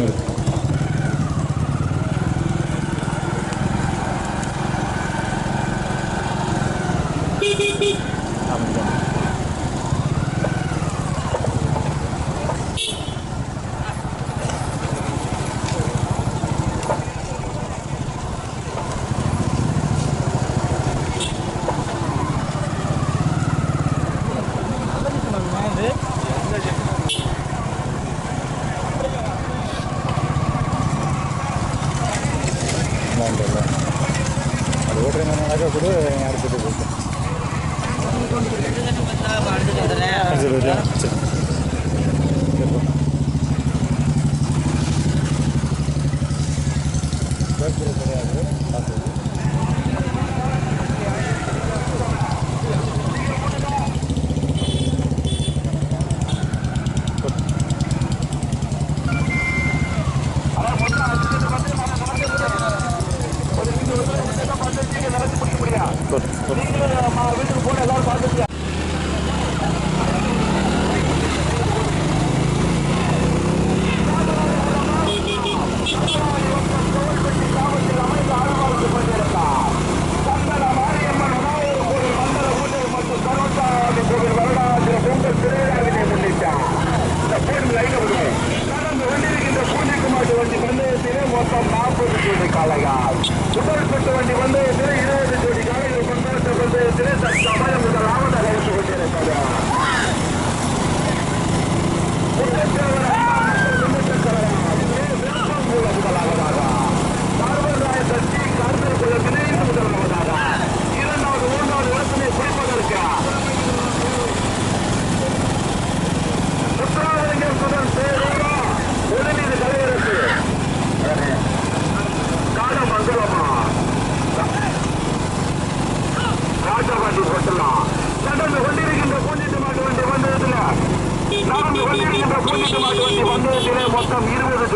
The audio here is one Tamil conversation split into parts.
Good. நகை கூட அடுத்தது அடுத்தது குட் குட்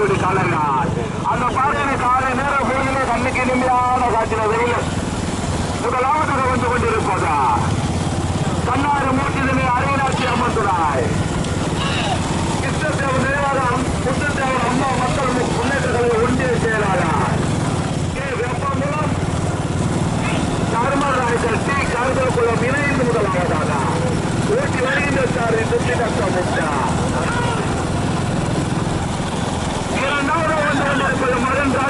கூடி காலங்கள் அந்த பார்க்கிற காலை நேர பொழுதிலே கண்ணுக்கு இனிமையான காட்சியில வெயில் முதலாவது வந்து கொண்டிருப்பதா? கண்ணாறு மூட்டிலே அரைநாட்சி அமர்ந்துடாய் கிருஷ்ணதேவ தேவாரம் புத்ததேவ அம்மா மக்கள் முன்னேற்றங்களை ஒன்றே சேராளா வெப்பமுலம் தர்மராஜர் டி கருதல் குளம் இணைந்து முதலாவதாக. ஊட்டி வருகின்ற சார் சுற்றி கஷ்டம் Maranda.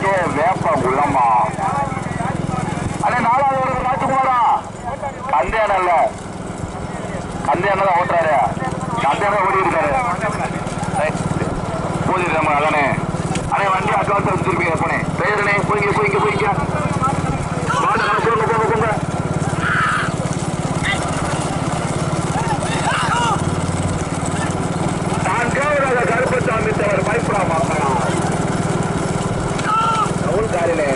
கே வேப்ப உள்ளம்மா. அண்ணே நாலாவது ஒரு ராஜ்குமாரா. கந்தேன் அல்ல. கந்தேன் தான் ஓட்டுறாரு. கந்தேன் ஓடி இருக்காரு போதிரு நம்ம அதானே அண்ணே வண்டி அட்வான்ஸ் வச்சிருப்பீங்க போனே பெயரனே போய்ங்க போய்ங்க போய்ங்க நான் போங்க கருப்பசாமி தவிர பயப்படாமா காரிலே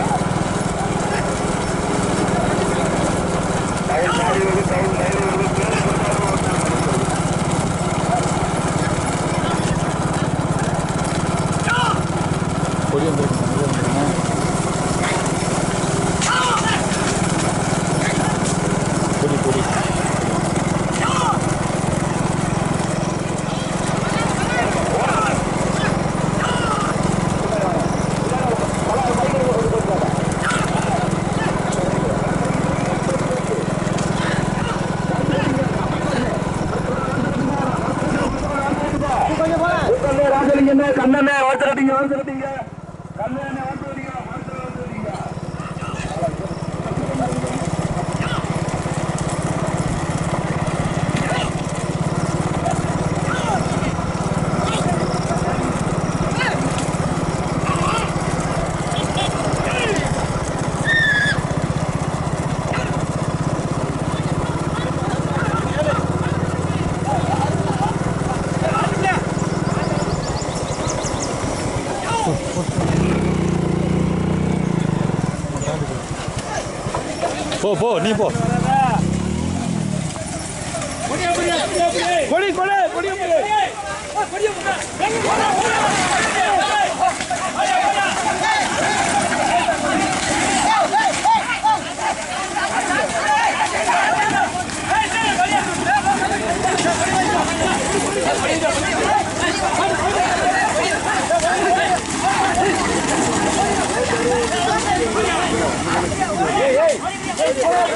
கண்ணனே கண்ணண்ணே வாழ்த்துறீங்க போ போ நீ போ கொடி கொடி கொடி Hey!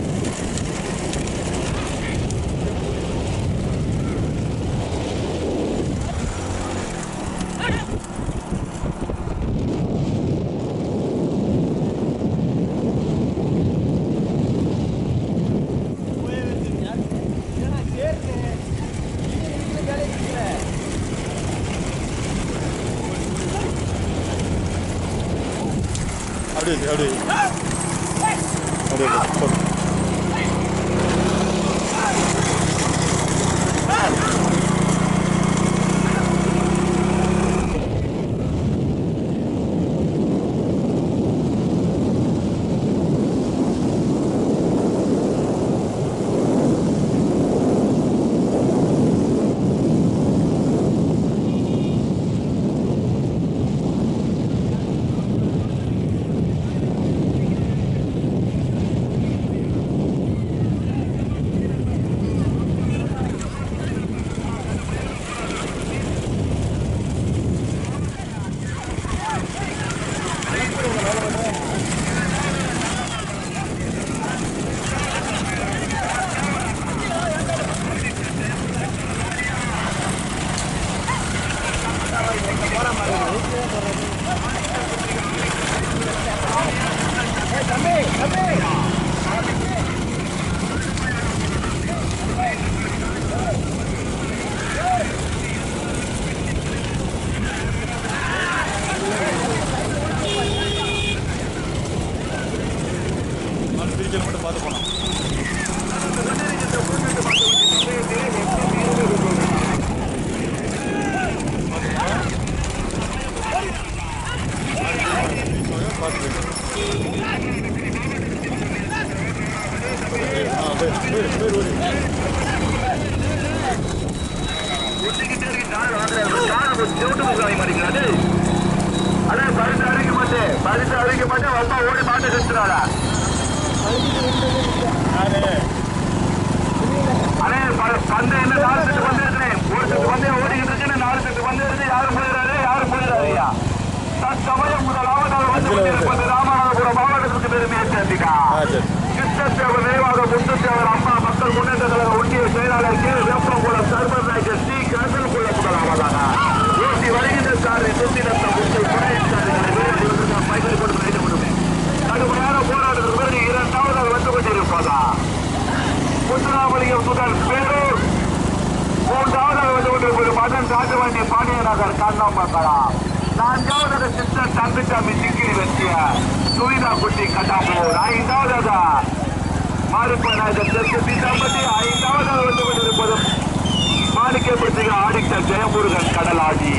இருக்கு, அப்படியே இருக்கு. அப்படியே யாரு? அண்ணே ப- பந்தயம் என்ன நாலு செட்டு பந்தயம் இருக்குண்ணே. ஒரு செட்டு பந்தயம் ஓடிக்கிட்டு இருக்குன்னு நாலு செட்டு பந்தயம் இருக்கு யாரும் போயிடாரு யாரும் போயிடாரு ஐயா? தற்சமயம் முதலாவதாக வந்து கொண்டிருப்பது ராமநாதபுரம் மாவட்டத்திற்கு பெருமையை சேர்த்திக்கா ஆ சரி. கிருஷ்ணதேவர் நினைவாக முத்துத்தேவர் அம்மா மக்கள் முன்னேற்ற கழக ஒன்றிய செயலாளர் கே. வேப்பங்குளம் சர்வர் நாயக்கர் சி கருதல் கொள்ள முதலாவதாக ஓட்டி வருகின்ற சாரி சுத்தினத்த முத்தை கடுமையான போராட்டத்திற்கு பிறகு இரண்டாவதாக வந்து கொண்டிருப்பதா? முத்துராமலிங்கம் சுதன் பேரூர். மூன்றாவதாக வந்து கொண்டிருப்பது மதன் ராஜவாண்டி பாண்டியநகர் கண்ணாம்பக்கரா நான்காவதாக சிஸ்டர் தம்பிச்சாமி சிங்கிரி வெற்றிய சுவிதா குட்டி கட்டாம்பூர் ஐந்தாவதாக மாறுப்பநாயகர் தெற்கு ஐந்தாவது ஐந்தாவதாக வந்து கொண்டிருப்பது மாணிக்கப்படுத்துகிற ஆடிக்டர் ஜெயமுருகன் கடலாடி.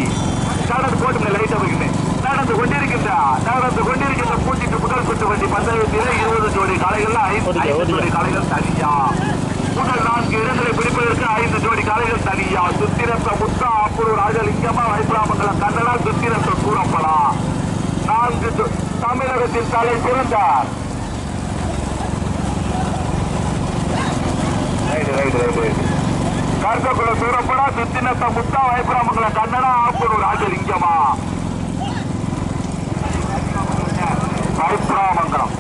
கடல் போட்டு லைட் அமைக்கிறேன் நடந்து கொண்டிருக்கின்ற நடந்து கொண்டிருக்கின்ற பூச்சிட்டு முதல் சுற்று வண்டி பந்தயத்தில் இருபது ஜோடி ஐந்து. ஜோடி காளைகள் தனியா. முதல் நான்கு இடங்களை பிடிப்பதற்கு ஐந்து ஜோடி காளைகள் தனியா. சுத்திரத்த முத்தா ஆப்பூர் ராஜலிங்கமா வைப்ராமங்கலம் கன்னடா சுத்திரத்த சூரப்படா நான்கு தமிழகத்தின் தலை பிறந்தார் ரைட்டு ரைட்டு ரைட்டு ரைட்டு. கர்க்கக்குள்ள சூரப்படா சுத்தினத்த முத்தா வைப்ராமங்கலம் கன்னடா ஆப்பூர் ராஜலிங்கமா வைப்ராமங்கலம்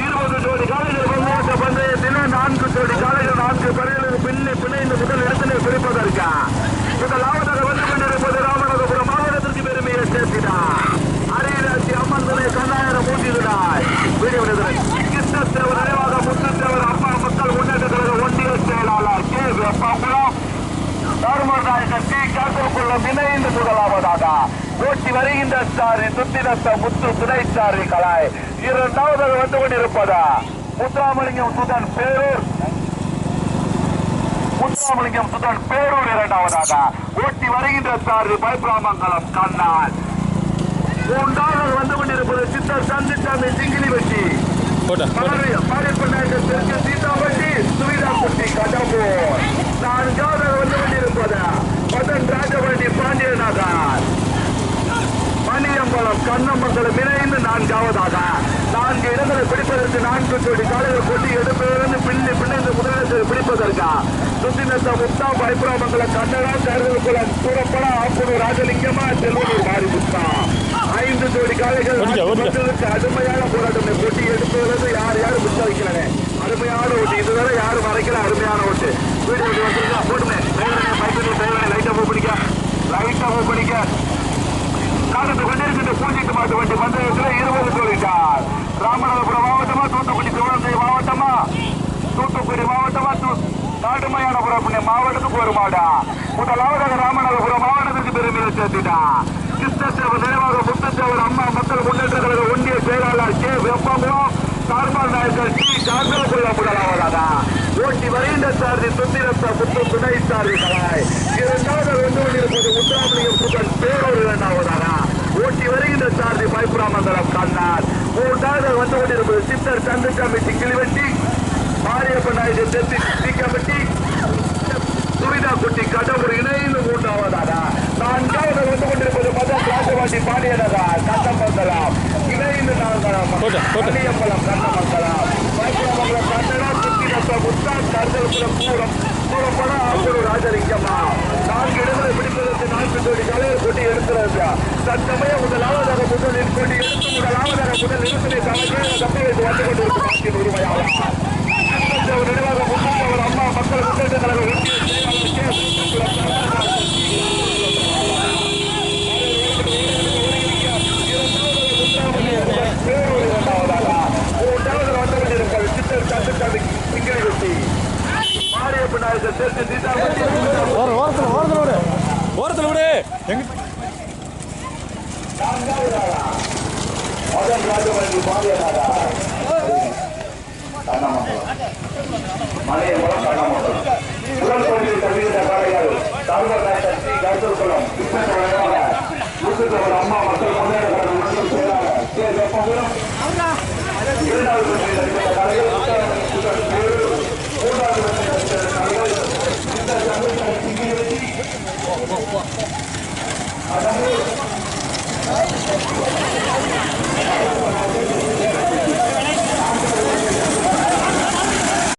இருபது ஜோடி காலைகள் பந்தயத்த பந்தயத்தில் நான்கு ஜோடி காலையில் நான்கு பறைகளுக்கு பின்னே பிணைந்து முதல் இடத்திலே பிடிப்பதற்கு? முதலாவது வந்து கொண்டிருப்பது ராமநாதபுரம் மாவட்டத்திற்கு பெருமையை சேர்த்தினார் அரியராட்சி அம்மன் துணை கண்ணாயிரம் மூட்டினாய் வீடியோவிடுதல் கிருஷ்ணத்தேவர் நினைவாக முத்துத்தேவர் அம்மா மக்கள் முன்னேற்ற கழக ஒன்றிய செயலாளர் கே வெப்பாங்குளம் தர்மநாயகன் டி காக்கோக்குள்ள இணைந்து முதலாவதாக ஓட்டி வருகின்ற சாரி சுத்தினத்த முத்து துணை சாரி கலாய். இரண்டாவதாக வந்து கொண்டிருப்பதா? முத்துராமலிங்கம் சுதன் பேரூர். முத்துராமலிங்கம் சுதன் பேரூர் இரண்டாவதாக. ஓட்டி வருகின்ற சாரி பைப்ராமங்கலம் கண்ணான் மூன்றாவது வந்து கொண்டிருப்பது சித்தர் சந்திச்சாமி சிங்கிலி பாடிப்பநாயகர் தெற்கு சீதாவட்டி சுவிதா குட்டி கதம்பூர் நான்காவது வந்து கொண்டிருப்பது? மதன் ராஜவண்டி பாண்டியநகர் மணியம்பலம் கண்ணமங்கலம் இணைந்து நான்காவதாக. நான்கு இடங்களை பிடிப்பதற்கு நான்கு கோடி காலைகள் கொட்டி எடுப்பிலிருந்து பின்னி பின்னிருந்து முதலிடத்தில் பிடிப்பதற்கு? சுத்தினத்த முத்தா பைபுராமங்கலம் கண்ணடா சேர்தல்குளம் சூரப்படா ஆப்பூர் ராஜலிங்கமா செல்வனூர் மாரி முத்தா ஐந்து ஜோடி காலைகள் அருமையான போராட்டம் கொட்டி எடுப்பதிலிருந்து யார் யார் மிச்ச வைக்கல அருமையான ஓட்டு இதுவரை யாரும் மறைக்கல அருமையான ஓட்டு வீடியோ வந்துருக்கா போட்டுமே பைக்கில் டிரைவரை லைட்டா மூவ் பண்ணிக்க லைட்டா மூவ் பண்ணிக்க காலத்து கொண்டிருக்கின்ற பூஜைக்கு மாட்டு வண்டி பந்தயத்தில் இருபது சொல்லிட்டார் ராமநாதபுரம் மாவட்டமா தூத்துக்குடி சிவகங்கை மாவட்டமா தூத்துக்குடி மாவட்டமா தூ- காட்டுமயானபுரம் புண்ணே மாவட்டத்துக்கு ஒரு மாடா முதலாவதாக ராமநாதபுரம் மாவட்டத்துக்கு பெருமையை சேர்த்துட்டா கிருஷ்ணதேவர் நினைவாக முத்தத்தேவர் அம்மா மக்கள் முன்னேற்ற கழக ஒன்றிய செயலாளர் கே வெப்பமும் சார்பால் நாயக்கர் டி காந்தலகுள்ள முதலாவதாக ஓட்டி வருகின்ற சாரதி சுத்திரத்த முத்து துணை சாரதிகளாய் இரண்டாவது வந்து கொண்டிருப்பது முத்தாமலியம் சுகன் பேரூர் இரண்டாவதாக. ஓட்டி வருகின்ற சாரதி பைப்புராமந்தலம் கண்ணார். மூன்றாவது வந்து கொண்டிருப்பது சித்தர் சந்து கமிட்டி கிளிவெட்டி மாரியப்ப நாயுடு தெற்கு தீக்கம்பட்டி சுவிதா குட்டி கடவுள் இணைந்து மூன்றாவதாக. நான்காவது வந்து கொண்டிருப்பது மதன் ராஜவாட்டி பாண்டியனதா கண்ணமங்கலம். இணைந்து நான்காம் பாண்டியம்பலம் கண்ணமங்கலம் வைகுண்டமங்கலம் கண்ணனா சுத்திரத்த முத்தா கருதல்புரம் கூடம் கூடப்பட அப்பொரு ராஜலிங்கம்மா நான்கு இடங்களை பிடிப்பதற்கு நான்கு ஜோடி கலையை கொண்டு எடுக்கிறது தற்சமயம் முதலாவதாக முதல் கொண்டு எடுத்து முதலாவதாக முதல் இடத்திலே தலைமையாக தப்பி வைத்து வந்து கொண்டிருக்கும் நாட்டின் உரிமையாளர் கிருஷ்ணதேவர் நினைவாக முன்னேற்றவர் அம்மா மக்கள் முன்னேற்ற கழக ஒன்றிய செயலாளர் கே. சுந்தரராமன். பேரூர் இரண்டாவதாக. மூன்றாவது வந்து கொண்டிருப்பது சித்தர் சந்துக்கவி சிங்கரிவெட்டி. மாரியப்ப நாயக்கர் தெற்கு சீதாபதி ஓர ஓரத்தில் ஓரத்தில் விடு ஓரத்தில் விடு எங்க பகுதியில் கருத்தூர்குளம் அம்மா மக்கள் முன்னேற்ற செயலாளர் கே. வெப்பகுளம் இரண்டாவது பகுதியில் மூன்றாவது Bak bak bak.